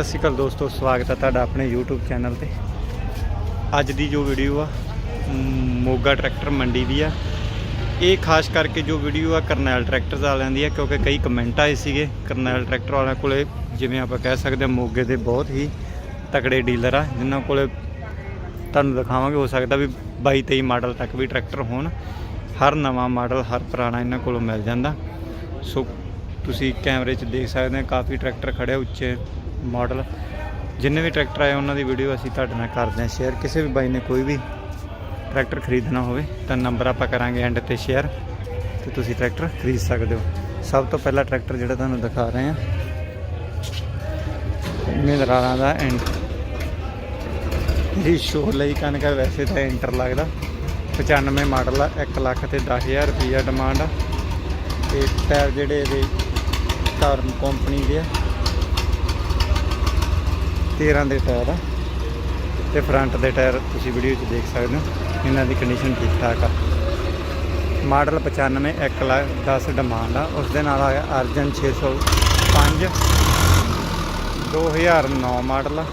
ਸਤਿ ਸ਼੍ਰੀ ਅਕਾਲ ਦੋਸਤੋ ਸਵਾਗਤ ਹੈ ਤੁਹਾਡਾ ਆਪਣੇ YouTube ਚੈਨਲ ਤੇ। ਅੱਜ ਦੀ ਜੋ ਵੀਡੀਓ ਆ ਮ, ਮੋਗਾ ਟਰੈਕਟਰ ਮੰਡੀ ਦੀ ਆ। ਇਹ ਖਾਸ ਕਰਕੇ ਜੋ ਵੀਡੀਓ ਆ ਕਰਨੈਲ ਟਰੈਕਟਰਸ ਵਾਲਿਆਂ ਦੀ ਆ ਕਿਉਂਕਿ ਕਈ ਕਮੈਂਟ ਆਏ ਸੀਗੇ ਕਰਨੈਲ ਟਰੈਕਟਰ ਵਾਲਿਆਂ ਕੋਲੇ ਜਿਵੇਂ ਆਪਾਂ ਕਹਿ ਸਕਦੇ ਹਾਂ ਮੋਗੇ ਦੇ ਬਹੁਤ ਹੀ ਤਕੜੇ ਡੀਲਰ ਆ ਜਿਨ੍ਹਾਂ ਕੋਲੇ ਤੁਹਾਨੂੰ ਦਿਖਾਵਾਂਗੇ ਹੋ ਸਕਦਾ ਵੀ 22 23 ਮਾਡਲ ਤੱਕ ਵੀ ਟਰੈਕਟਰ ਹੋਣ। ਹਰ ਨਵਾਂ ਮਾਡਲ ਹਰ ਪੁਰਾਣਾ ਇਹਨਾਂ ਕੋਲੋਂ ਮਿਲ ਜਾਂਦਾ। ਸੋ ਤੁਸੀਂ ਕੈਮਰੇ 'ਚ ਦੇਖ ਸਕਦੇ ਹੋ ਕਾਫੀ ਟਰੈਕਟਰ ਖੜੇ ਉੱਚੇ ਮਾਡਲ। ਜਿੰਨੇ ਵੀ ਟਰੈਕਟਰ ਆਏ ਉਹਨਾਂ ਦੀ ਵੀਡੀਓ ਅਸੀਂ ਤੁਹਾਡੇ ਨਾਲ ਕਰਦੇ ਹਾਂ ਸ਼ੇਅਰ ਕਿਸੇ ਵੀ ਬਾਈ ਨੇ ਕੋਈ ਵੀ ਟਰੈਕਟਰ ਖਰੀਦਣਾ ਹੋਵੇ ਤਾਂ ਨੰਬਰ ਆਪਾਂ ਕਰਾਂਗੇ ਐਂਡ ਤੇ ਸ਼ੇਅਰ ਤੇ ਤੁਸੀਂ ਟਰੈਕਟਰ ਖਰੀਦ ਸਕਦੇ ਹੋ। ਸਭ ਤੋਂ ਪਹਿਲਾ ਟਰੈਕਟਰ ਜਿਹੜਾ ਤੁਹਾਨੂੰ ਦਿਖਾ ਰਹੇ ਹਾਂ ਮਹਿੰਦਰਾਲਾਂ ਦਾ ਐਂਡ ਇਹ ਸ਼ੋਅ ਲਈ ਕਨਕ ਵੈਸੇ ਤਾਂ ਐਂਟਰ ਲੱਗਦਾ। 95 ਮਾਡਲ ਆ 1 ਲੱਖ ਤੇ 10000 ਰੁਪਈਆ ਡਿਮਾਂਡ ਆ। ਤੇ ਟਾਇਰ ਜਿਹੜੇ ਇਹਦੇ ਟਰਨ ਕੰਪਨੀ ਦੇ ਆ 13 ਦੇ ਟਾਇਰ ਆ। ਤੇ ਫਰੰਟ ਦੇ ਟਾਇਰ ਤੁਸੀਂ ਵੀਡੀਓ 'ਚ ਦੇਖ ਸਕਦੇ ਹੋ। ਇਹਨਾਂ ਦੀ ਕੰਡੀਸ਼ਨ ਠੀਕ ਠਾਕ ਆ। ਮਾਡਲ 95 1 ਲੱਖ 10 ਡਿਮਾਂਡ ਆ। ਉਸ ਦੇ ਨਾਲ ਆ ਗਿਆ ਅਰਜਨ 605 2009 ਮਾਡਲ ਆ।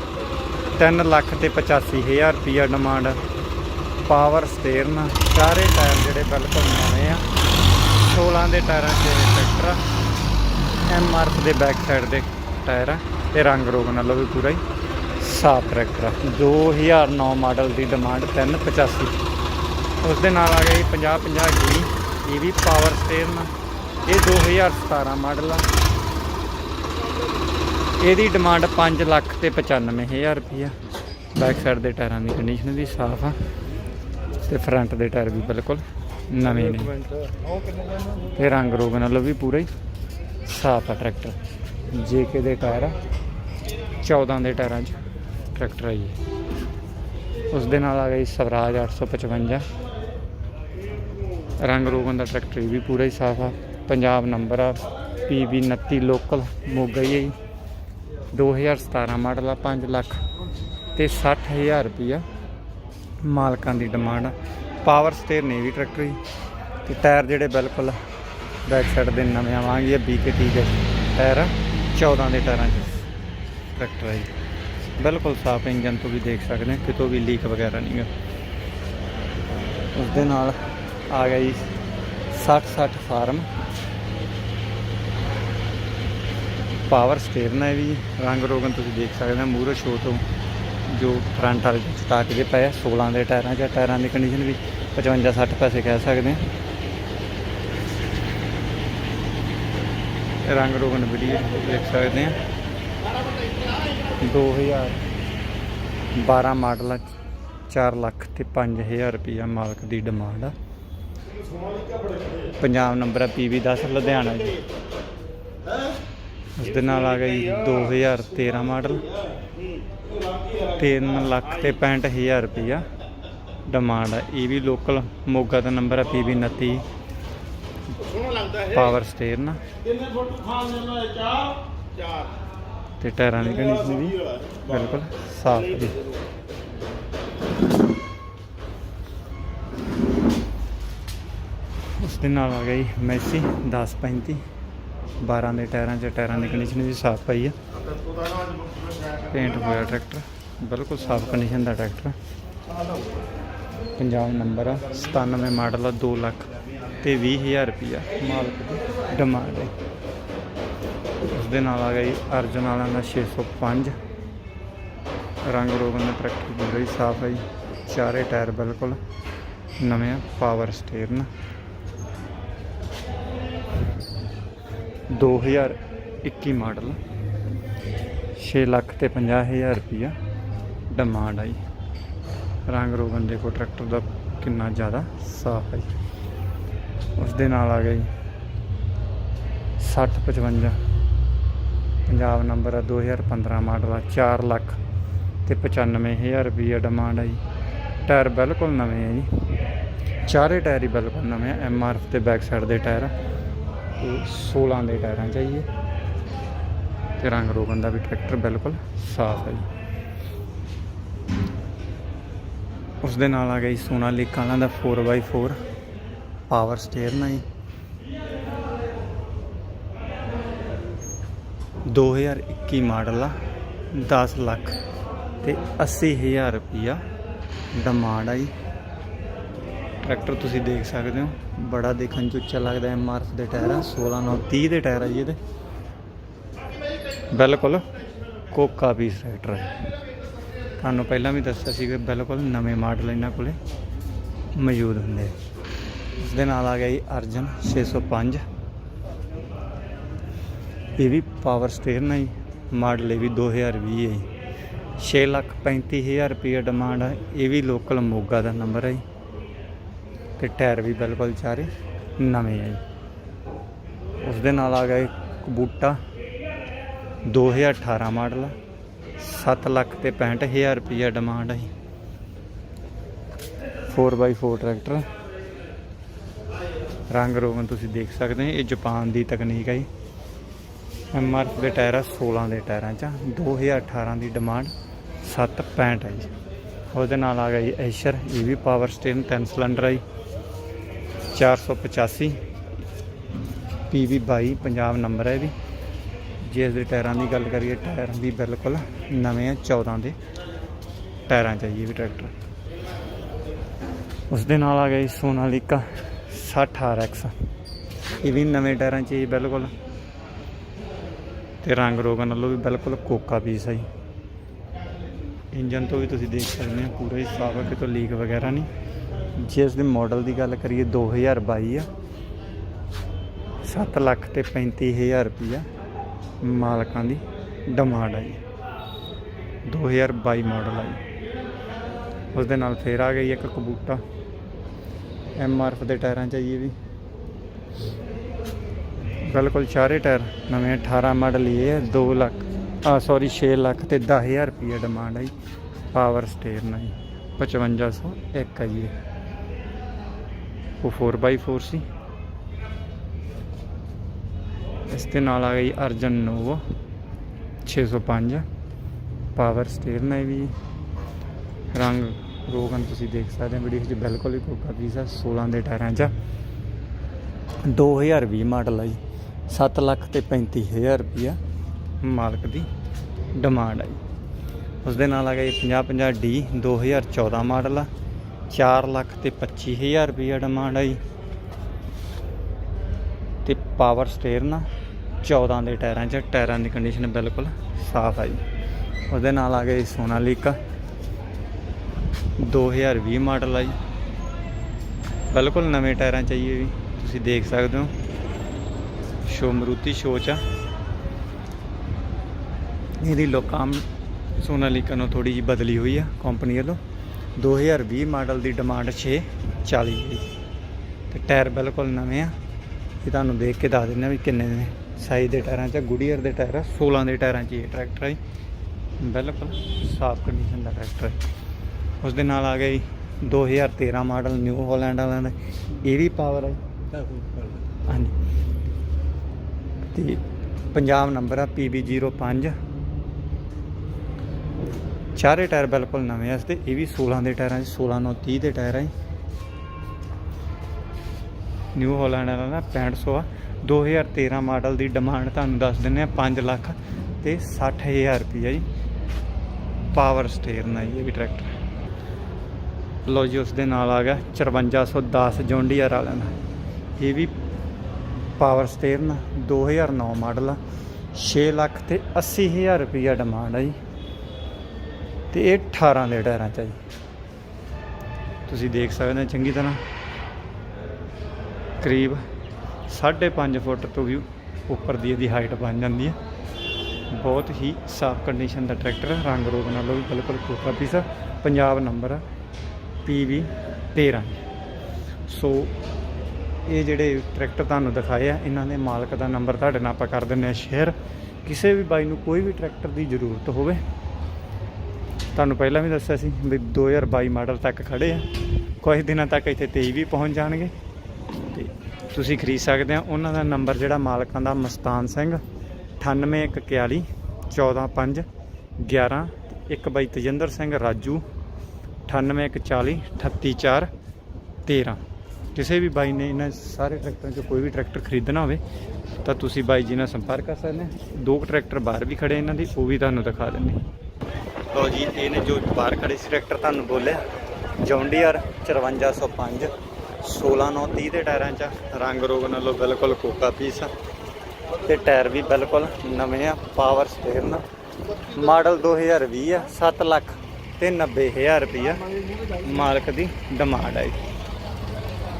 3 ਲੱਖ ਤੇ 85000 ਰੁਪਿਆ ਡਿਮਾਂਡ ਪਾਵਰ ਸਟੀਅਰਨ ਸਾਰੇ ਟਾਇਰ ਜਿਹੜੇ ਬਿਲਕੁਲ ਨਵੇਂ ਆ। 16 ਦੇ ਟਾਇਰਾਂ 'ਚ ਇਹ ਟਰੈਕਟਰ ਆ ਐਮਆਰਐਫ ਦੇ ਬੈਕ ਸਾਈਡ ਦੇ ਟਾਇਰ ਆ। ਤੇ ਰੰਗ ਰੋਗ ਨਾਲੋਂ ਵੀ ਪੂਰਾ ਹੀ। ਸਾਫ਼ ਟਰੈਕਟਰ ਆ। 2009 ਮਾਡਲ ਦੀ ਡਿਮਾਂਡ 385 ਉਸ ਦੇ ਨਾਲ ਆ ਗਿਆ ਜੀ 50 50 ਡੀ ਇਹ ਵੀ ਪਾਵਰ ਸਟੀਅਰਨ ਇਹ 2017 ਮਾਡਲ ਆ। ਇਹਦੀ ਡਿਮਾਂਡ 5 ਲੱਖ ਤੇ 95000 ਰੁਪਈਆ। ਬੈਕ ਸਾਈਡ ਦੇ ਟਾਇਰਾਂ ਦੀ ਕੰਡੀਸ਼ਨ ਵੀ ਸਾਫ਼ ਆ ਤੇ ਫਰੰਟ ਦੇ ਟਾਇਰ ਵੀ ਬਿਲਕੁਲ ਨਵੇਂ ਨੇ। ਤੇ ਰੰਗ ਰੋਗ ਨਾਲੋਂ ਵੀ ਪੂਰਾ ਹੀ ਸਾਫ਼ ਆ ਟਰੈਕਟਰ। ਜੇਕੇ ਦੇ ਟਾਇਰ ਆ 14 ਦੇ ਟਾਇਰਾਂ 'ਚ। ਟਰੈਕਟਰ ਹੈ ਜੀ। ਉਸ ਦੇ ਨਾਲ ਆ ਗਈ ਸਵਰਾਜ 855 ਰੰਗ ਰੋਗਨ ਦਾ ਟਰੈਕਟਰ ਵੀ ਪੂਰਾ ਹੀ ਸਾਫ਼ ਆ। ਪੰਜਾਬ ਨੰਬਰ ਆ PB 29 ਲੋਕਲ ਮੋਗਾ ਹੀ ਹੈ ਜੀ। 2017 ਮਾਡਲ ਆ 5 ਲੱਖ ਤੇ 60000 ਰੁਪਈਆ ਮਾਲਕਾਂ ਦੀ ਡਿਮਾਂਡ ਆ। ਪਾਵਰ ਸਟੇਅਰ ਨੇ ਵੀ ਟਰੈਕਟਰ ਹੀ ਤੇ ਟਾਇਰ ਜਿਹੜੇ ਬਿਲਕੁਲ ਬੈਕ ਸਾਈਡ ਦੇ ਨਵੇਂ ਆਵਾਂਗੇ ਇਹ BKT ਦੇ ਟਾਇਰ ਆ 14 ਦੇ ਟਾਇਰਾਂ 'ਚ ਟਰੈਕਟਰ ਹੈ ਜੀ। ਬਿਲਕੁਲ ਸਾਫ਼ ਇੰਜਨ ਤੋਂ ਵੀ ਦੇਖ ਸਕਦੇ ਹਾਂ, ਕਿਤੋਂ ਵੀ ਲੀਕ ਵਗੈਰਾ ਨਹੀਂ ਹੈ। ਉਸ ਦੇ ਨਾਲ ਆ ਗਿਆ ਜੀ 60 60 ਫਾਰਮ। ਪਾਵਰ ਸਟੀਅਰਨ ਹੈ ਵੀ ਰੰਗ ਰੋਗਨ ਤੁਸੀਂ ਦੇਖ ਸਕਦੇ ਹੋ, ਮੂਹਰੇ ਸ਼ੋ ਤੋਂ ਜੋ ਫਰੰਟ ਵਾਲੇ ਦੇ ਸਟਾਕ ਦੇ ਪਏ ਆ 16 ਦੇ ਟਾਇਰਾਂ 'ਚ ਟਾਇਰਾਂ ਦੀ ਕੰਡੀਸ਼ਨ ਵੀ 55 60 ਪੈਸੇ ਕਹਿ ਸਕਦੇ ਹਾਂ। ਰੰਗ ਰੋਗਨ ਵੀਡੀਓ ਦੇਖ ਸਕਦੇ ਹਾਂ। 2012 ਮਾਡਲ ਆ 4 ਲੱਖ ਤੇ 5000 ਰੁਪਈਆ ਮਾਲਕ ਦੀ ਡਿਮਾਂਡ ਆ। ਪੰਜਾਬ ਨੰਬਰ ਆ PB 10 ਲੁਧਿਆਣਾ ਜੀ। ਉਸ ਦੇ ਨਾਲ ਆ ਗਈ 2013 ਮਾਡਲ। 3 ਲੱਖ ਤੇ 65000 ਰੁਪਈਆ ਡਿਮਾਂਡ ਆ। ਇਹ ਵੀ ਲੋਕਲ ਮੋਗਾ ਦਾ ਨੰਬਰ ਆ PB 29 ਪਾਵਰ ਸਟੀਅਰਨ ਕਿੰਨੇ ਫੁੱਟ ਖਾਣ ਲੈਣਾ ਹੈ ਚਾਰ। ਚਾਰ। ਤੇ ਟਾਇਰਾਂ ਦੀ ਕੰਡੀਸ਼ਨ ਵੀ ਬਿਲਕੁਲ ਸਾਫ਼ ਜੀ। ਉਸ ਦੇ ਨਾਲ ਆ ਗਈ ਮੈਸੀ 1035 12 ਦੇ ਟਾਇਰਾਂ 'ਚ ਟਾਇਰਾਂ ਦੀ ਕੰਡੀਸ਼ਨ ਵੀ ਸਾਫ਼ ਪਈ ਆ। ਪੇਂਟ ਹੋਇਆ ਟਰੈਕਟਰ, ਬਿਲਕੁਲ ਸਾਫ਼ ਕੰਡੀਸ਼ਨ ਦਾ ਟਰੈਕਟਰ। ਪੰਜਾਬ ਨੰਬਰ ਆ 97 ਮਾਡਲ ਆ 2 ਲੱਖ ਤੇ 20000 ਰੁਪਿਆ ਮਾਲਕ ਦੀ ਡਿਮਾਂਡ ਹੈ ਉਸ ਦੇ ਨਾਲ ਆ ਗਈ ਅਰਜਨ ਵਾਲਾ ਦਾ 605 ਰੰਗ ਰੋਗਨ ਦਾ ਟਰੈਕਟਰ ਪੂਰਾ ਹੀ ਸਾਫ਼ ਹੈ ਚਾਰੇ ਟਾਇਰ ਬਿਲਕੁਲ ਨਵੇਂ ਆ ਪਾਵਰ ਸਟੀਅਰਨ 2021 ਮਾਡਲ 6 ਲੱਖ ਤੇ 50000 ਰੁਪਈਆ ਡਿਮਾਂਡ ਆਈ ਰੰਗ ਰੋਗਨ ਦੇਖੋ ਟਰੈਕਟਰ ਦਾ ਕਿੰਨਾ ਜ਼ਿਆਦਾ ਸਾਫ਼ ਹੈ ਉਸ ਦੇ ਨਾਲ ਆ ਗਈ 60 55 ਪੰਜਾਬ ਨੰਬਰ ਆ 2015 ਮਾਡਲ ਆ 4 ਲੱਖ ਤੇ 95000 ਰੁਪਈਆ ਡਿਮਾਂਡ ਆ ਜੀ। ਟਾਇਰ ਬਿਲਕੁਲ ਨਵੇਂ ਆ ਜੀ। ਚਾਰੇ ਟਾਇਰ ਹੀ ਬਿਲਕੁਲ ਨਵੇਂ ਆ ਐਮਆਰਐਫ ਤੇ ਬੈਕ ਸਾਈਡ ਦੇ ਟਾਇਰ ਆ। ਤੇ 16 ਦੇ ਟਾਇਰਾਂ ਚਾਹੀਏ ਤੇ ਰੰਗ ਰੋਗਨ ਦਾ ਵੀ ਟਰੈਕਟਰ ਬਿਲਕੁਲ ਸਾਫ਼ ਹੈ ਜੀ। ਉਸ ਦੇ ਨਾਲ ਆ ਗਈ ਸੋਨਾਲੀਕਾ ਵਾਲਾ ਦਾ 4x4 ਪਾਵਰ ਸਟੀਅਰਨ ਨਾਲ ਜੀ। 2021 ਮਾਡਲ ਆ 10 ਲੱਖ ਤੇ 80000 ਰੁਪਈਆ ਡਿਮਾਂਡ ਆ ਜੀ। ਟਰੈਕਟਰ ਤੁਸੀਂ ਦੇਖ ਸਕਦੇ ਹੋ, ਬੜਾ ਦੇਖਣ ਚ ਉੱਚਾ ਲੱਗਦਾ ਐਮ ਆਰ ਐਫ ਦੇ ਟਾਇਰ ਆ 16 9 30 ਦੇ ਟਾਇਰ ਆ ਜੀ ਇਹਦੇ। ਬਿਲਕੁਲ ਕੋਕਾ ਪੀਸ ਟਰੈਕਟਰ ਹੈ ਤੁਹਾਨੂੰ ਪਹਿਲਾਂ ਵੀ ਦੱਸਿਆ ਸੀ ਕਿ ਬਿਲਕੁਲ ਨਵੇਂ ਮਾਡਲ ਇਹਨਾਂ ਕੋਲੇ ਮੌਜੂਦ ਹੁੰਦੇ ਇਸ ਦੇ ਨਾਲ ਆ ਗਿਆ ਜੀ ਅਰਜਨ 605 ਇਹ ਵੀ ਪਾਵਰ ਸਟੇਅਰ ਹੈ ਜੀ। ਮਾਡਲ ਇਹ ਵੀ 2020 ਹੈ ਜੀ। 6 ਲੱਖ 35000 ਰੁਪਏ ਡਿਮਾਂਡ ਹੈ ਇਹ ਵੀ ਲੋਕਲ ਮੋਗਾ ਦਾ ਨੰਬਰ ਹੈ ਜੀ। ਤੇ ਟਾਇਰ ਵੀ ਬਿਲਕੁਲ ਚਾਰੇ ਨਵੇਂ ਹੈ ਜੀ। ਉਸ ਦੇ ਨਾਲ ਆ ਗਿਆ ਇੱਕ ਕਬੂਟਾ। 2018 ਮਾਡਲ ਆ। 7 ਲੱਖ ਤੇ 65000 ਰੁਪਏ ਡਿਮਾਂਡ ਹੈ ਜੀ। 4x4 ਟਰੈਕਟਰ ਰੰਗ ਰੋਗਨ ਤੁਸੀਂ ਦੇਖ ਸਕਦੇ ਹੋ। ਇਹ ਜਾਪਾਨ ਦੀ ਤਕਨੀਕ ਹੈ ਜੀ ਐਮ ਆਰ ਦੇ ਟਾਇਰ ਆ 16 ਦੇ ਟਾਇਰਾਂ 'ਚ ਆ। 2018 ਦੀ ਡਿਮਾਂਡ 765 ਹੈ ਜੀ। ਉਹਦੇ ਨਾਲ ਆ ਗਿਆ ਜੀ ਐਸ਼ਰ ਇਹ ਵੀ ਪਾਵਰ ਸਟੇਨ 3 ਸਿਲੰਡਰ ਹੈ ਜੀ। 485 PV 22 ਪੰਜਾਬ ਨੰਬਰ ਹੈ ਵੀ ਜੇ ਇਸ ਦੇ ਟਾਇਰਾਂ ਦੀ ਗੱਲ ਕਰੀਏ, ਟਾਇਰ ਵੀ ਬਿਲਕੁਲ ਨਵੇਂ ਆ 14 ਦੇ ਟਾਇਰਾਂ 'ਚ ਹੈ ਜੀ ਇਹ ਵੀ ਟਰੈਕਟਰ ਉਸ ਦੇ ਨਾਲ ਆ ਗਿਆ ਜੀ ਸੋਨਾਲੀਕਾ 60 RX ਇਹ ਵੀ ਨਵੇਂ ਟਾਇਰਾਂ 'ਚ ਜੀ, ਬਿਲਕੁਲ ਤੇ ਰੰਗ ਰੋਗਨ ਨਾਲੋਂ ਵੀ ਬਿਲਕੁਲ ਕੋਕਾ ਪੀਸ ਹੈ ਜੀ। ਇੰਜਨ ਤੋਂ ਵੀ ਤੁਸੀਂ ਦੇਖ ਸਕਦੇ ਹੋ ਪੂਰਾ ਹੀ ਸਾਫ਼ ਹੈ ਕਿਤੋਂ ਲੀਕ ਵਗੈਰਾ ਨਹੀਂ। ਜੇ ਇਸ ਦੇ ਮਾਡਲ ਦੀ ਗੱਲ ਕਰੀਏ 2022 ਆ। 7 ਲੱਖ ਤੇ 35000 ਰੁਪਈਆ ਮਾਲਕਾਂ ਦੀ ਡਿਮਾਂਡ ਆ ਜੀ। 2022 ਮਾਡਲ ਆ ਜੀ। ਉਸ ਦੇ ਨਾਲ ਫੇਰ ਆ ਗਈ ਇੱਕ ਕਬੂਟਾ ਐਮ ਆਰ ਐਫ ਦੇ ਟਾਇਰਾਂ 'ਚ ਹੈ ਜੀ ਵੀ। ਬਿਲਕੁਲ ਚਾਰੇ ਟਾਇਰ ਨਵੇਂ 18 ਮਾਡਲ ਇਹ ਹੈ 2 ਲੱਖ, ਆ ਸੌਰੀ 6 ਲੱਖ ਤੇ 10000 ਰੁਪਏ ਡਿਮਾਂਡ ਹੈ ਜੀ। ਪਾਵਰ ਸਟੇਅਰ ਨਾਲ ਜੀ 5501 ਹੈ ਜੀ ਇਹ। ਉਹ 4x4 ਸੀ। ਇਸ ਦੇ ਨਾਲ ਆ ਗਈ ਅਰਜਨ ਨੋਵੋ 605 ਪਾਵਰ ਸਟੇਅਰ ਨਾਲ ਵੀ ਰੰਗ ਰੋਗਨ ਤੁਸੀਂ ਦੇਖ ਸਕਦੇ ਹੋ ਵੀਡੀਓ 'ਚ ਬਿਲਕੁਲ ਹੀ ਕੋਕਾ ਪੀਸ ਆ 16 ਦੇ ਟਾਇਰਾਂ 'ਚ ਆ। 2020 ਮਾਡਲ ਆ ਜੀ। 7 ਲੱਖ ਤੇ 35000 ਰੁਪਇਆ ਮਾਲਕ ਦੀ ਡਿਮਾਂਡ ਆਈ। ਜੀ ਉਸ ਦੇ ਨਾਲ ਆ ਗਿਆ ਜੀ 50 50 ਡੀ 2014 ਮਾਡਲ ਆ 4 ਲੱਖ ਤੇ 25000 ਰੁਪਇਆ ਡਿਮਾਂਡ ਆਈ। ਜੀ ਤੇ ਪਾਵਰ ਸਟੇਅਰ ਨਾ 14 ਦੇ ਟਾਇਰਾਂ 'ਚ, ਟਾਇਰਾਂ ਦੀ ਕੰਡੀਸ਼ਨ ਬਿਲਕੁਲ ਸਾਫ਼ ਆਈ। ਜੀ ਉਹਦੇ ਨਾਲ ਆ ਗਿਆ ਜੀ ਸੋਨਾਲੀਕਾ 2020 ਮਾਡਲ ਆ ਜੀ ਬਿਲਕੁਲ ਨਵੇਂ ਟਾਇਰਾਂ 'ਚ ਆ ਜੀ ਵੀ। ਤੁਸੀਂ ਦੇਖ ਸਕਦੇ ਹੋ। ਸ਼ੋ ਮਰੂਤੀ ਸ਼ੋਚ ਆ। ਇਹਦੀ ਲੋਕਾਮ ਸੋਨਾਲੀਕਾ ਨੂੰ ਥੋੜੀ ਜਿਹੀ ਬਦਲੀ ਹੋਈ ਆ ਕੰਪਨੀ ਵੱਲੋਂ। 2020 ਮਾਡਲ ਦੀ ਡਿਮਾਂਡ 640 ਹੈ ਜੀ। ਤੇ ਟਾਇਰ ਬਿਲਕੁਲ ਨਵੇਂ ਆ। ਇਹ ਤੁਹਾਨੂੰ ਦੇਖ ਕੇ ਦੱਸ ਦਿੰਦੇ ਵੀ ਕਿੰਨੇ ਨੇ। ਸਾਈਜ਼ ਦੇ ਟਾਇਰਾਂ 'ਚ ਗੁਡੀਅਰ ਦੇ ਟਾਇਰ ਆ 16 ਦੇ ਟਾਇਰਾਂ 'ਚ ਇਹ ਟਰੈਕਟਰ ਹੈ ਜੀ। ਬਿਲਕੁਲ ਸਾਫ਼ ਕੰਡੀਸ਼ਨ ਦਾ ਟਰੈਕਟਰ ਹੈ ਉਸ ਦੇ ਨਾਲ ਆ ਜੀ 2013 ਮਾਡਲ ਨਿਊ ਹਾਲੈਂਡ ਵਾਲਿਆਂ ਦਾ। ਇਹ ਵੀ ਪਾਵਰ ਹੈ ਹਾਂਜੀ। ਤੇ ਪੰਜਾਬ ਨੰਬਰ ਆ PB05 ਚਾਰੇ ਟਾਇਰ ਬਿਲਕੁਲ ਨਵੇਂ ਆ ਤੇ, ਇਹ ਵੀ 16 ਦੇ ਟਾਇਰਾਂ 'ਚ 16 9 30 ਦੇ ਟਾਇਰ ਆ ਜੀ ਨਿਊ ਹਾਲੈਂਡ ਵਾਲਾ ਨਾ 6500 ਆ। 2013 ਮਾਡਲ ਦੀ ਡਿਮਾਂਡ ਤੁਹਾਨੂੰ ਦੱਸ ਦਿੰਨੇ ਆ 5 ਲੱਖ ਤੇ 60000 ਰੁਪਈਆ ਜੀ। ਪਾਵਰ ਸਟੇਅਰ ਨਾਲ ਜੀ ਇਹ ਵੀ ਟਰੈਕਟਰ। ਲੋ ਜੀ, ਉਸ ਦੇ ਨਾਲ ਆ ਗਿਆ 5410 ਜੌਂਡੀਅਰ ਵਾਲਿਆਂ ਦਾ। ਇਹ ਵੀ ਪਾਵਰ ਸਟੇਅਰ ਨਾਲ 2009 ਮਾਡਲ ਆ 6 ਲੱਖ ਤੇ 80000 ਰੁਪਈਆ ਡਿਮਾਂਡ ਆ ਜੀ। ਤੇ ਇਹ 18 ਦੇ ਟਾਇਰਾਂ ਚ ਆ ਜੀ। ਤੁਸੀਂ ਦੇਖ ਸਕਦੇ ਹੋ ਚੰਗੀ ਤਰ੍ਹਾਂ। ਕਰੀਬ 5.5 ਫੁੱਟ ਤੋਂ ਵੀ ਉੱਪਰ ਦੀ ਇਹਦੀ ਹਾਈਟ ਬਣ ਜਾਂਦੀ ਹੈ ਬਹੁਤ ਹੀ ਸਾਫ਼ ਕੰਡੀਸ਼ਨ ਦਾ ਟਰੈਕਟਰ ਹੈ ਰੰਗ ਰੋਗ ਨਾਲੋਂ ਵੀ ਬਿਲਕੁਲ ਕੋਕਾ ਪੀਸ ਆ। ਪੰਜਾਬ ਨੰਬਰ ਆ PV 13 ਸੋ ਇਹ ਜਿਹੜੇ ਟਰੈਕਟਰ ਤੁਹਾਨੂੰ ਦਿਖਾਏ ਆ, ਇਹਨਾਂ ਦੇ ਮਾਲਕ ਦਾ ਨੰਬਰ ਤੁਹਾਡੇ ਨਾਲ ਆਪਾਂ ਕਰ ਦਿੰਨੇ ਆ ਸ਼ੇਅਰ ਕਿਸੇ ਵੀ ਬਾਈ ਨੂੰ ਕੋਈ ਵੀ ਟਰੈਕਟਰ ਦੀ ਜ਼ਰੂਰਤ ਹੋਵੇ, ਤੁਹਾਨੂੰ ਪਹਿਲਾਂ ਵੀ ਦੱਸਿਆ ਸੀ ਵੀ 2022 ਮਾਡਲ ਤੱਕ ਖੜੇ ਆ। ਕੁਝ ਦਿਨਾਂ ਤੱਕ ਇੱਥੇ 23 ਵੀ ਪਹੁੰਚ ਜਾਣਗੇ। ਤੇ ਤੁਸੀਂ ਖਰੀਦ ਸਕਦੇ ਆ। ਉਹਨਾਂ ਦਾ ਨੰਬਰ ਜਿਹੜਾ ਮਾਲਕਾਂ ਦਾ ਮਸਤਾਨ ਸਿੰਘ 9841 145 11 ਇੱਕ ਬਾਈ ਤਜਿੰਦਰ ਸਿੰਘ, ਰਾਜੂ 9840 384 13 ਕਿਸੇ ਵੀ ਬਾਈ ਨੇ ਇਹਨਾਂ ਸਾਰੇ ਟਰੈਕਟਰਾਂ 'ਚੋਂ ਕੋਈ ਵੀ ਟਰੈਕਟਰ ਖਰੀਦਣਾ ਹੋਵੇ, ਤਾਂ ਤੁਸੀਂ ਬਾਈ ਜੀ ਨਾਲ ਸੰਪਰਕ ਕਰ ਸਕਦੇ ਹੋ। ਦੋ ਕੁ ਟਰੈਕਟਰ ਬਾਹਰ ਵੀ ਖੜੇ ਇਹਨਾਂ ਦੀ, ਉਹ ਵੀ ਤੁਹਾਨੂੰ ਦਿਖਾ ਦਿੰਦੇ ਲੋ ਜੀ ਇਹਨੇ ਜੋ ਬਾਹਰ ਖੜੇ ਸੀ ਟਰੈਕਟਰ ਤੁਹਾਨੂੰ ਬੋਲਿਆ। ਜੌਂਡੀਆਰ 5405 16930 ਦੇ ਟਾਇਰਾਂ 'ਚ ਰੰਗ ਰੋਗ ਨਾਲੋਂ ਬਿਲਕੁਲ ਕੋਕਾ ਪੀਸ ਆ। ਤੇ ਟਾਇਰ ਵੀ ਬਿਲਕੁਲ ਨਵੇਂ ਆ ਪਾਵਰ ਸਟੀਅਰਿੰਗ ਮਾਡਲ 2020 ਆ 7 ਲੱਖ ਤੇ 90000 ਰੁਪਈਆ ਮਾਲਕ ਦੀ ਡਿਮਾਂਡ ਆ ਜੀ।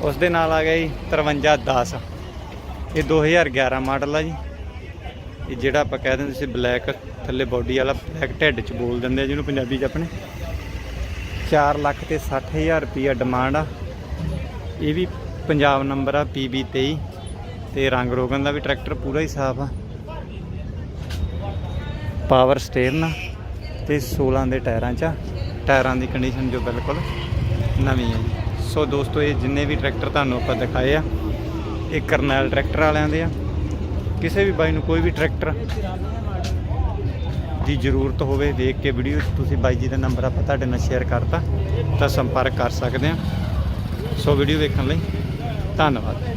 ਉਸ ਦੇ ਨਾਲ ਆ ਗਿਆ ਜੀ 5310 ਇਹ 2011 ਮਾਡਲ ਆ ਜੀ। ਇਹ ਜਿਹੜਾ ਆਪਾਂ ਕਹਿ ਦਿੰਦੇ ਸੀ ਬਲੈਕ ਥੱਲੇ ਬਾਡੀ ਵਾਲਾ ਬਲੈਕ ਢਿੱਡ ਚ ਬੋਲ ਦਿੰਦੇ ਆ ਜਿਹਨੂੰ ਪੰਜਾਬੀ ਚ ਆਪਣੇ। 4 ਲੱਖ ਤੇ 60000 ਰੁਪਈਆ ਡਿਮਾਂਡ ਆ। ਇਹ ਵੀ ਪੰਜਾਬ ਨੰਬਰ ਆ PB 23 ਤੇ ਰੰਗ ਰੋਗਨ ਦਾ ਵੀ ਟਰੈਕਟਰ ਪੂਰਾ ਹੀ ਸਾਫ਼ ਆ। ਪਾਵਰ ਸਟੀਅਰਿੰਗ ਤੇ 16 ਦੇ ਟਾਇਰਾਂ 'ਚ ਆ। ਟਾਇਰਾਂ ਦੀ ਕੰਡੀਸ਼ਨ ਜੋ ਬਿਲਕੁਲ ਨਵੀਂ ਹੈ ਜੀ। ਸੋ ਦੋਸਤੋ, ਇਹ ਜਿੰਨੇ ਵੀ ਟਰੈਕਟਰ ਤੁਹਾਨੂੰ ਆਪਾਂ ਦਿਖਾਏ ਆ, ਇਹ ਕਰਨੈਲ ਟਰੈਕਟਰ ਵਾਲਿਆਂ ਦੇ ਆ। ਕਿਸੇ ਵੀ ਬਾਈ ਨੂੰ ਕੋਈ ਵੀ ਟਰੈਕਟਰ ਦੀ ਜ਼ਰੂਰਤ ਹੋਵੇ ਦੇਖ ਕੇ ਵੀਡੀਓ ਤੁਸੀਂ ਬਾਈ ਜੀ ਦਾ ਨੰਬਰ ਆਪਾਂ ਤੁਹਾਡੇ ਨਾਲ ਸ਼ੇਅਰ ਕਰਤਾ, ਤਾਂ ਸੰਪਰਕ ਕਰ ਸਕਦੇ ਆ। ਸੋ ਵੀਡੀਓ ਵੇਖਣ ਲਈ ਧੰਨਵਾਦ।